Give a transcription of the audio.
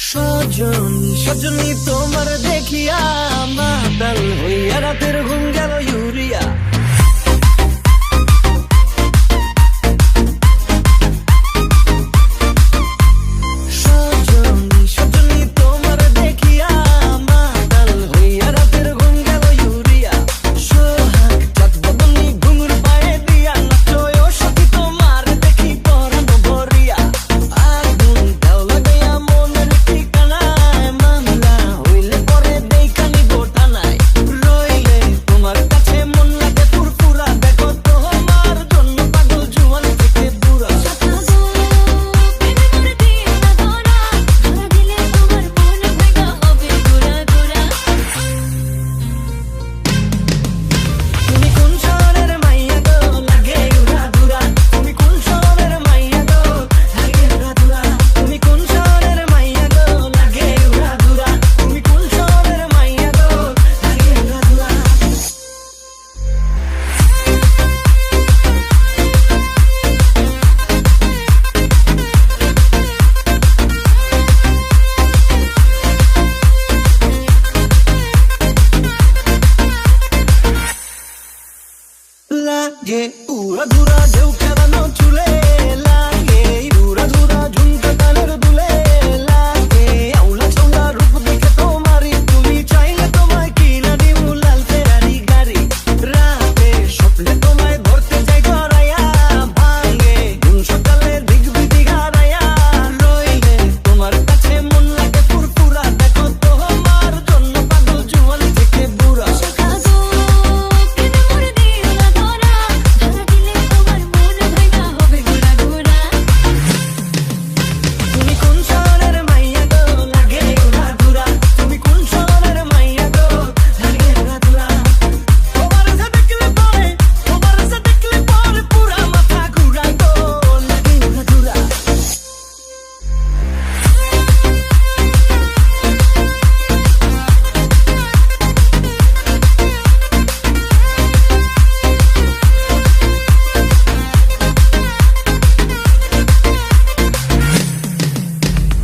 সজনী সজনী তোমার দেখিয়া মাতাল হইয়া রাতের ಗೆ ಊರ ದೂರ ದೇವ್ ಕೆಳನೋ ಚುಲೆ